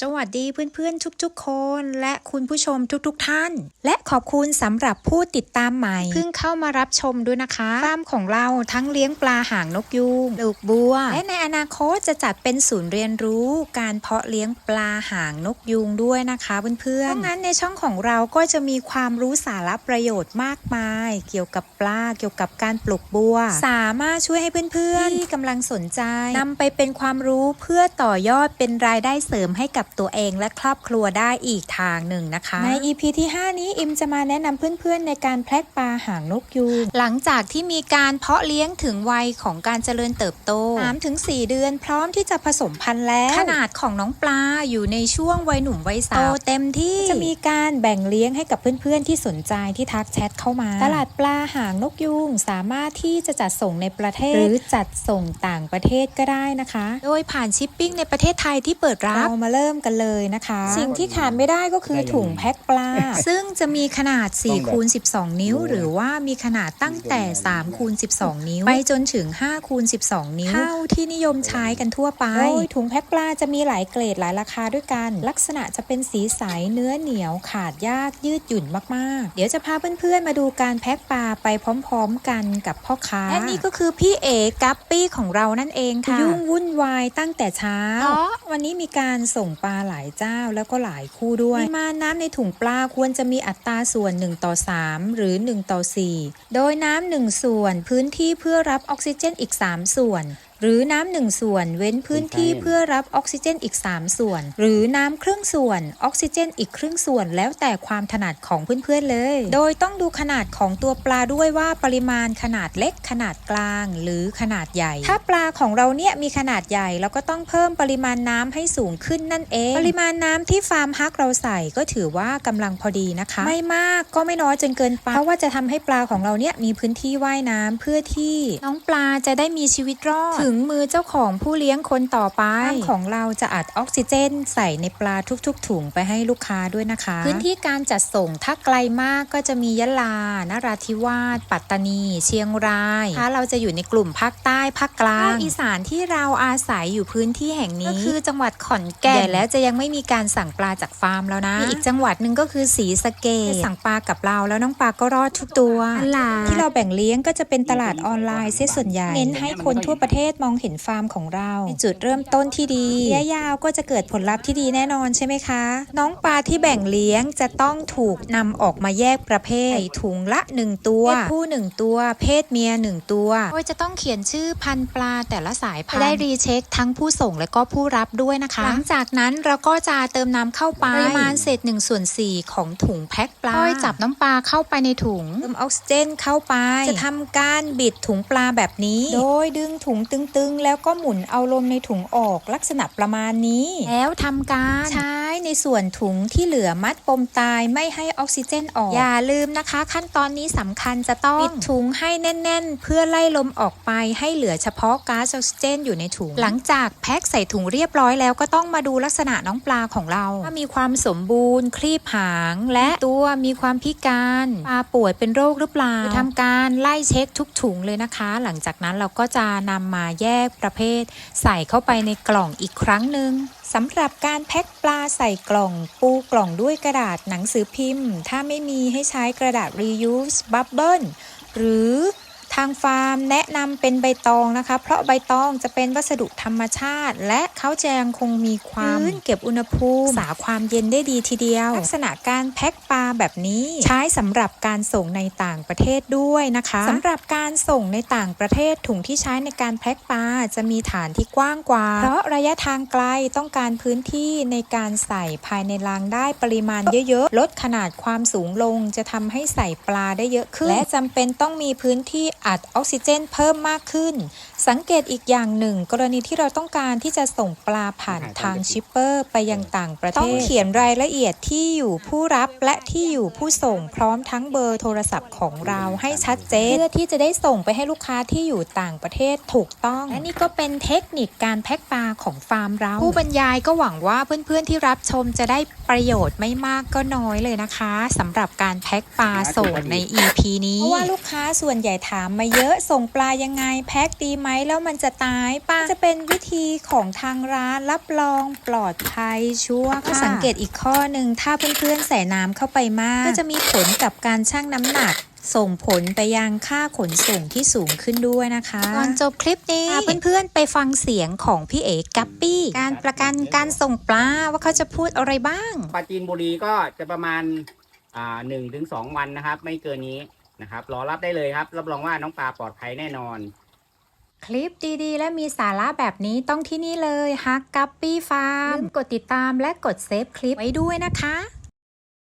สวัสดีเพื่อนๆทุกๆ คน และคุณผู้ชมทุกๆ ท่าน และขอบคุณสำหรับผู้ติดตามใหม่เพิ่งเข้ามารับชมด้วยนะคะฟาร์มของเราทั้งเลี้ยงปลาหางนกยูงปลูกบัว และในอนาคตจะจัดเป็นศูนย์เรียนรู้ การเพาะเลี้ยงปลาหางนกยูงด้วยนะคะเพื่อนๆเพราะงั้นในช่องของเราก็จะมีความรู้สาระประโยชน์มากมาย เกี่ยวกับปลาเกี่ยวกับการปลูกบัว สามารถช่วยให้เพื่อนๆที่กำลังสนใจนำไปเป็นความรู้เพื่อต่อยอดเป็นรายได้เสริมให้กับตัวเองและครอบครัวได้อีกทางหนึ่งนะคะ ใน EP ที่ 5 นี้อิมจะมาแนะนำเพื่อนๆ ในการแพลกปลาหางนกยูงหลังจากที่มีการเพาะเลี้ยงถึงวัยของการเจริญเติบโต3ถึง4เดือนพร้อมที่จะผสมพันธุ์แล้ว ขนาดของน้องปลาอยู่ในช่วงวัยหนุ่มวัยสาวโตเต็มที่จะมีการแบ่งเลี้ยงให้กับเพื่อนๆ ที่สนใจที่ทักแชทเข้ามา ตลาดปลาหางนกยูงสามารถที่จะจัดส่งในประเทศ หรือจัดส่งต่างประเทศก็ได้นะคะ โดยผ่านชิปปิ้งในประเทศไทยที่เปิดรับเรามาเริ่มกันเลยนะคะ สิ่งที่ขาดไม่ได้ก็คือถุงแพ็คปลา ซึ่งจะมีขนาด4คูณ12 นิ้ว หรือว่ามีขนาดตั้งแต่3คูณ12 นิ้ว ไปจนถึง5คูณ12 นิ้วเท่าที่นิยมใช้กันทั่วไปโดยถุงแพ็คปลาจะมีหลายเกรดหลายราคาด้วยกัน ลักษณะจะเป็นสีใสเนื้อเหนียวขาดยากยืดหยุ่นมากๆ เดี๋ยวจะพาเพื่อนๆมาดูการแพ็คปลาไปพร้อมๆกันกับพ่อค้าและนี่ก็คือพี่เอกัปปี้ของเรานั่นเองค่ะ ยุ่งวุ่นวายตั้งแต่เช้าเพราะวันนี้มีการส่งปลาหลายเจ้าแล้วก็หลายคู่ด้วยปริมาณน้ำในถุงปลาควรจะมีอัตราส่วน 1 ต่อ 3 หรือ 1 ต่อ 4 โดยน้ำหนึ่งส่วนพื้นที่เพื่อรับออกซิเจนอีก 3 ส่วน หรือน้ำหนึ่งส่วน เว้นพื้นที่เพื่อรับออกซิเจนอีก 3 ส่วน หรือน้ำครึ่งส่วน ออกซิเจนอีกครึ่งส่วน แล้วแต่ความถนัดของเพื่อนๆเลย โดยต้องดูขนาดของตัวปลาด้วยว่าปริมาณขนาดเล็กขนาดกลาง หรือขนาดใหญ่ ถ้าปลาของเราเนี่ยมีขนาดใหญ่เราก็ต้องเพิ่มปริมาณน้ำให้สูงขึ้นนั่นเอง ปริมาณน้ำที่ฟาร์มฮักเราใส่ก็ถือว่ากำลังพอดีนะคะ ไม่มากก็ไม่น้อยจนเกินไปเพราะว่าจะทำให้ปลาของเราเนี่ยมีพื้นที่ว่ายน้ำเพื่อที่น้องปลาจะได้มีชีวิตรอดถึงมือเจ้าของผู้เลี้ยงคนต่อไปฟาร์มของเราจะอัดออกซิเจน ใส่ในปลาทุกๆ ถุงไปให้ลูกค้าด้วยนะคะ พื้นที่การจัดส่งถ้าไกลมากก็จะมียะลานราธิวาส ปัตตานี เชียงรายถ้าเราจะอยู่ในกลุ่มภาคใต้ภาคกลางภาคอีสานที่เราอาศัยอยู่พื้นที่แห่งนี้ ก็คือจังหวัดขอนแก่นใหญ่แล้วจะยังไม่มีการสั่งปลาจากฟาร์มแล้วนะมีอีกจังหวัดหนึ่งก็คือศรีสะเกษสั่งปลากับเราแล้วน้องปลาก็รอดทุกตัวที่เราแบ่งเลี้ยงก็จะเป็นตลาดออนไลน์เสียส่วนใหญ่เน้นให้คนทั่วประเทศมองเห็นฟาร์มของเราในจุดเริ่มต้นที่ดีระยะยาวก็จะเกิดผลลัพธ์ที่ดีแน่นอนใช่ไหมคะ น้องปลาที่แบ่งเลี้ยงจะต้องถูกนำออกมาแยกประเภทใส่ถุงละ 1 ตัว เพศผู้ 1 ตัว เพศเมีย 1 ตัว โดยจะต้องเขียนชื่อพันธุ์ปลาแต่ละสายพันธุ์ได้รีเช็คทั้งผู้ส่งและก็ผู้รับด้วยนะคะ หลังจากนั้นเราก็จะเติมน้ำเข้าไปปริมาณเศษ1ส่วน4ของถุงแพ็คปลาค่อยจับน้ำปลาเข้าไปในถุงเติมออกซิเจนเข้าไป จะทำการบิดถุงปลาแบบนี้ โดยดึงถุงตึงๆแล้วก็หมุนเอาลมในถุงออกลักษณะประมาณนี้ แล้วทำการใช้ในส่วนถุงที่เหลือมัดปมตายไม่ให้ออกซิเจนออก อย่าลืมนะคะ ขั้นตอนนี้สำคัญจะต้องปิดถุงให้แน่น ๆ เพื่อไล่ลมออกไปให้เหลือเฉพาะก๊าซออกซิเจนอยู่ในถุง หลังจากแพ็คใส่ถุงเรียบร้อยแล้วก็ต้องมาดูลักษณะน้องปลาของเราว่ามีความสมบูรณ์ คลีบหาง และตัวมีความพิการปลาป่วยเป็นโรคหรือเปล่าทำการไล่เช็คทุกถุงเลยนะคะ หลังจากนั้นเราก็จะนำมาแยกประเภท ใส่เข้าไปในกล่องอีกครั้งหนึ่งสำหรับการแพ็คปลาใส่กล่อง ปูกล่องด้วยกระดาษหนังสือพิมพ์ ถ้าไม่มีให้ใช้กระดาษ reuse bubble หรือ ทางฟาร์มแนะนำเป็นใบตองนะคะ เพราะใบตองจะเป็นวัสดุธรรมชาติ และเขาจะยังคงมีความพื้นเก็บอุณหภูมิสาความเย็นได้ดีทีเดียว ลักษณะการแพ็คปลาแบบนี้ใช้สำหรับการส่งในต่างประเทศด้วยนะคะสำหรับการส่งในต่างประเทศถุงที่ใช้ในการแพ็คปลาจะมีฐานที่กว้างกว่า เพราะระยะทางไกลต้องการพื้นที่ในการใส่ภายในรังได้ปริมาณเยอะๆลดขนาดความสูงลงจะทำให้ใส่ปลาได้เยอะขึ้น และจำเป็นต้องมีพื้นที่อัดออกซิเจนเพิ่มมากขึ้น สังเกตอีกอย่างหนึ่ง กรณีที่เราต้องการที่จะส่งปลาผ่านทางชิปเปอร์ไปยังต่างประเทศ ต้องเขียนรายละเอียดที่อยู่ผู้รับและที่อยู่ผู้ส่งพร้อมทั้งเบอร์โทรศัพท์ของเราให้ชัดเจนเพื่อที่จะได้ส่งไปให้ลูกค้าที่อยู่ต่างประเทศถูกต้อง และนี่ก็เป็นเทคนิคการแพ็คปลาของฟาร์มเรา ผู้บรรยายก็หวังว่าเพื่อนๆที่รับชมจะได้ประโยชน์ไม่มากก็น้อยเลยนะคะสำหรับการแพ็คปลาส่งใน EP นี้เพราะว่าลูกค้าส่วนใหญ่ถามมาเยอะส่งปลายังไง แพ็คดีไหมแล้วมันจะตายป้าจะเป็นวิธีของทางร้านรับรองปลอดภัยชัวร์ค่ะสังเกตอีกข้อหนึ่งถ้าเพื่อนๆใส่น้ำเข้าไปมาก ก็จะมีผลกับการชั่งน้ำหนักส่งผลไปยังค่าขนส่งที่สูงขึ้นด้วยนะคะก่อนจบคลิปนี้พาเพื่อนๆไปฟังเสียงของพี่เอกกัปปี้ การประกันการส่งปลาว่าเขาจะพูดอะไรบ้าง ปลาจีนบุรีก็จะประมาณอ่าหนึ่งถึงสองวันนะครับ ไม่เกินนี้ นะครับ รอรับได้เลยครับรับรองว่าน้องปลาปลอดภัยแน่นอน คลิปดีๆ และมีสาระแบบนี้ต้องที่นี่เลยฮักกัปปี้ฟาร์มกดติดตามและกดเซฟคลิปไว้ด้วยนะคะ